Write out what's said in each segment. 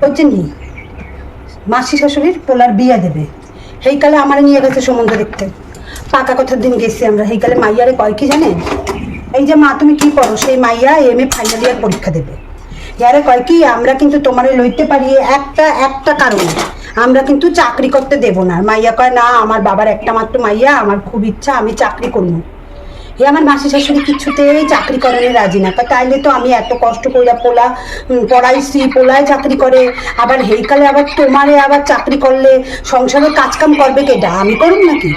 বুঝছেনি মাসি শাশুড়ির পোলার বিয়া দেবে। সেইকালে আমার নিয়ে গেছে সমুদ্র দেখতে। পাকা কথার দিন গেছি আমরা। সেইকালে মাইয়ারে কয় কি জানেন এই যে মা, তুমি কি করো? সেই মাইয়া এম এ ফাইনাল ইয়ার পরীক্ষা দেবে। ইয়ারে কয় কি, আমরা কিন্তু তোমারে লইতে পারি একটা একটা কারণে। আমরা কিন্তু চাকরি করতে দেব না। মাইয়া কয়, না, আমার বাবার একটা মাত্র মাইয়া, আমার খুব ইচ্ছা, আমি চাকরি করব। এ আমার মাসি শাশুড়ি কিছুতেই চাকরি করানো রাজি না। তাইলে তো আমি এত কষ্ট কইরা পোলা পড়াইছি পোলায় চাকরি করে, আবার হেইকালে আবার তোমারে আবার চাকরি করলে সংসারের কাজকাম করবে কেটা আমি করুন নাকি?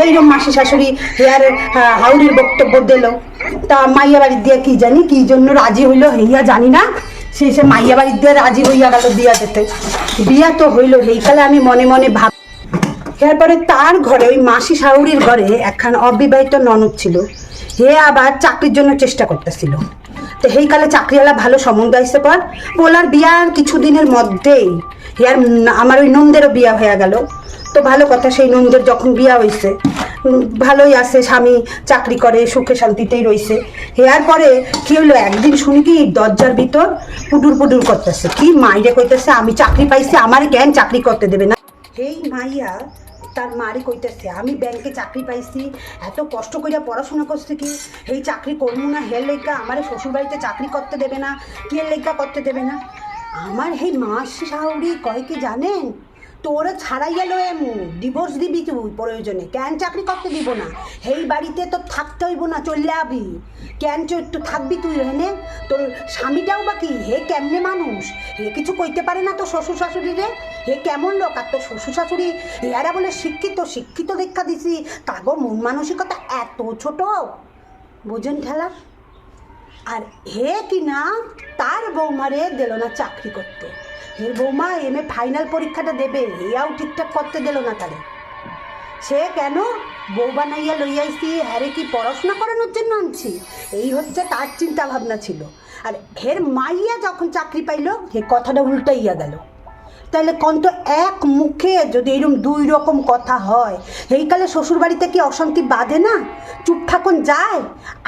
এইরকম মাসি শাশুড়ি হেয়ার হাউরির বক্তব্য দিল। তা মাইয়া বাড়ির দিয়ে কি জানি, কি জন্য রাজি হইল হেইয়া জানি না। সে সে মাইয়া বাড়ির দিয়ে রাজি হইয়া গেল বিয়া যেতে বিয়া তো হইল হেইকালে আমি মনে মনে ভাব এরপরে তার ঘরে, ওই মাসি শাহুড়ির ঘরে একখান অবিবাহিত ননদ ছিল। হে আবার চাকরির জন্য চেষ্টা করতেছিল। তো সেই কালে চাকরিওয়ালা ভালো সম্বন্ধ আসতে পর পোলার বিয়ার কিছুদিনের মধ্যেই ইয়ার আমার ওই নন্দেরও বিয়া হয়ে গেল। তো ভালো কথা, সেই নন্দের যখন বিয়া হয়েছে ভালোই আছে, স্বামী চাকরি করে, সুখে শান্তিতেই রয়েছে হেয়ার পরে কি হলো একদিন শুনি কি দরজার ভিতর পুডুর পুডুর করতেছে। কি মাইরে কইতেছে, আমি চাকরি পাইছি, আমার জ্ঞান চাকরি করতে দেবে না? এই মাইয়া তার মারি কইতেছে, আমি ব্যাংকে চাকরি পাইছি, এত কষ্ট করিয়া পড়াশোনা করছি কি? এই চাকরি করব না, হের লেগা আমার শ্বশুরবাড়িতে চাকরি করতে দেবে না, কে লেগা করতে দেবে না? আমার এই মাস শাহরি কয় কি জানেন? তোরা ছাড়াইয়া লো এমু। ডিভোর্স দিবি তুই প্রয়োজনে। কেন চাকরি করতে দিব না? এই বাড়িতে তো থাকতে হইব না, চলে আবি। কেন একটু থাকবি তুই এনে? তোর স্বামীটাও বা কি? হে কেমনে মানুষ? হে কিছু কইতে পারে না তো শ্বশুর শাশুড়ি রে? হে কেমন লোক? আর তোর শ্বশুর শাশুড়ি, এরা বলে শিক্ষিত শিক্ষিত দীক্ষা দিছি। কাগো মন মানসিকতা এত ছোট। বোঝেন ঠেলা? আর হে কি না, তার বৌমারে দিল না চাকরি করতে। হে বৌমা, এম এ ফাইনাল পরীক্ষাটা দেবে। এয়াও ঠিকঠাক করতে দিল না তারে সে কেন? বউ বানাইয়া লইয়াইছি হ্যারে কি পড়াশোনা করানোর জন্য আনছি? এই হচ্ছে তার চিন্তা ভাবনা ছিল। আর হের মাইয়া যখন চাকরি পাইল, হে কথাটা উল্টাইয়া গেল। তাহলে কন্ত এক মুখে যদি এরকম দুই রকম কথা হয় এইকালে শ্বশুর বাড়িতে কি অশান্তি বাঁধে না? চুপ থাকুন, যায়।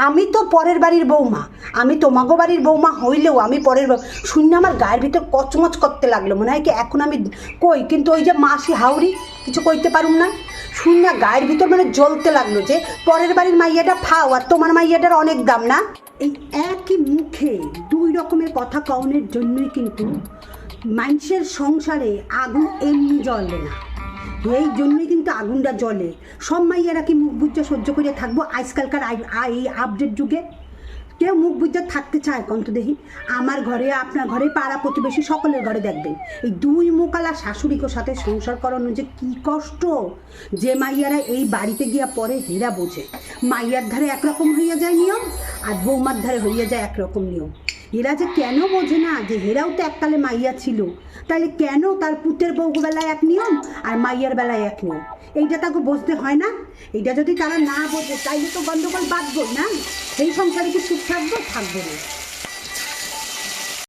আমি তো পরের বাড়ির বৌমা। আমি তোমাগো বাড়ির বৌমা হইলেও আমি পরের শূন্য আমার গায়ের ভিতর কচমচ করতে লাগল। মনে হয় কি এখন আমি কই? কিন্তু ওই যে মাসি হাউরি কিছু কইতে পারুম না। শূন্য গায়ের ভিতর মানে জ্বলতে লাগল যে, পরের বাড়ির মাইয়াটা ফাও, আর তোমার মাইয়াটার অনেক দাম না? এই একই মুখে দুই রকমের কথা কওনের জন্যই কিন্তু মানুষের সংসারে আগুন এমনি জ্বলে না। এই জন্যই কিন্তু আগুনটা জ্বলে। সব মাইয়ারা কি মুখ বুজ্জা সহ্য করে থাকব আজকালকার এই আপডেট যুগে? কেউ মুখ বুজ্জা থাকতে চায় কন্ত দেখি আমার ঘরে, আপনার ঘরে পাড়া প্রতিবেশী সকলের ঘরে দেখবেন। এই দুই মুকালা শাশুড়িকে সাথে সংসার করানো যে কি কষ্ট! যে মাইয়ারা এই বাড়িতে গিয়া পরে হেরা বোঝে। মাইয়ার ধারে একরকম হইয়া যায় নিয়ম আর বৌমার ধারে হইয়া যায় একরকম নিয়ম। এরা যে কেন বোঝে না যে হেরাও তো এককালে মাইয়া ছিল। তাহলে কেন তার পুতের বউ বেলায় এক নিয়ম আর মাইয়ার বেলায় এক নিয়ম? এইটা তাকে বুঝতে হয় না? এইটা যদি তারা না বোঝে, তাইলে তো গন্ডগোল বাঁধবো না? এই সংসারে কি সুখ থাকব? থাকব না।